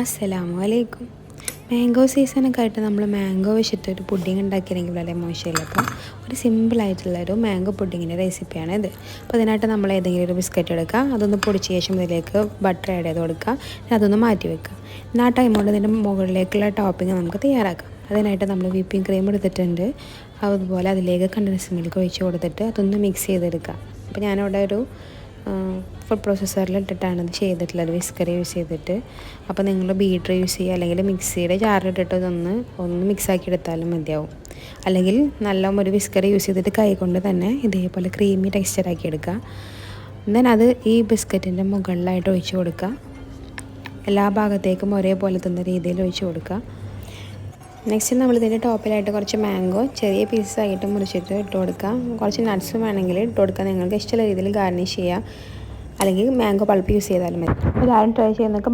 അസ്സലാമു അലൈക്കും മാംഗോ സീസണൊക്കെ ആയിട്ട് നമ്മൾ മാംഗോ വെച്ചിട്ട് ഒരു പുഡിംഗ് ഉണ്ടാക്കിയിരുന്നെങ്കിൽ വളരെ മോശമില്ല അപ്പോൾ ഒരു സിമ്പിളായിട്ടുള്ള ഒരു മാംഗോ പുഡിങ്ങിന്റെ റെസിപ്പിയാണ് ഇത്. അപ്പോൾ അതിനായിട്ട് നമ്മൾ ഏതെങ്കിലും ഒരു ബിസ്ക്കറ്റ് എടുക്കുക. അതൊന്ന് പൊടിച്ച ശേഷം ഇതിലേക്ക് ബട്ടർ ആഡ് ചെയ്ത് കൊടുക്കുക. അതൊന്ന് മാറ്റി വെക്കുക. ആ ടൈം കൊണ്ട് ഇതിന്റെ മുകളിലേക്കുള്ള ടോപ്പിംഗ് നമുക്ക് തയ്യാറാക്കാം. അതിനായിട്ട് നമ്മൾ വിപ്പിംഗ് ക്രീം എടുത്തിട്ടുണ്ട്. അതുപോലെ അതിലേക്ക് കണ്ടൻസ് മിൽക്ക് ഒഴിച്ച് കൊടുത്തിട്ട് അതൊന്ന് മിക്സ് ചെയ്തെടുക്കുക. അപ്പോൾ ഞാനിവിടെ ഒരു ഫുഡ് പ്രോസസ്സറിൽ ഇട്ടിട്ടാണ് ഇത് ചെയ്തിട്ടുള്ളത്. വിസ്കർ യൂസ് ചെയ്തിട്ട്. അപ്പോൾ നിങ്ങൾ ബീറ്റർ യൂസ് ചെയ്യുക അല്ലെങ്കിൽ മിക്സിയുടെ ജാറിലിട്ടിട്ട് ഇതൊന്ന് ഒന്ന് മിക്സാക്കി എടുത്താലും മതിയാവും. അല്ലെങ്കിൽ നല്ല ഒരു വിസ്കർ യൂസ് ചെയ്തിട്ട് കൈ കൊണ്ട് തന്നെ ഇതേപോലെ ക്രീമി ടെക്സ്ചറാക്കി എടുക്കുക. ദെൻ അത് ഈ ബിസ്ക്കറ്റിന്റെ മുകളിലായിട്ട് ഒഴിച്ചു കൊടുക്കുക. എല്ലാ ഭാഗത്തേക്കും ഒരേപോലെ തന്ന രീതിയിൽ ഒഴിച്ചു കൊടുക്കുക. നെക്സ്റ്റ് നമ്മൾ ഇതിന്റെ ടോപ്പിലായിട്ട് കുറച്ച് മാംഗോ ചെറിയ പീസസ് ആയിട്ട് മുറിച്ചിട്ട് ഇട്ട് കൊടുക്കാം. കുറച്ച് നട്ട്സും വേണമെങ്കിൽ ഇട്ട് കൊടുക്കാം. നിങ്ങൾക്ക് ഇഷ്ടമുള്ള രീതിയിൽ ഗാർണിഷ് ചെയ്യാം. അല്ലെങ്കിൽ മാംഗോ പൾപ്പ് യൂസ് ചെയ്താലും മതി. ഒരാളും ട്രൈ ചെയ്യുന്നൊക്കെ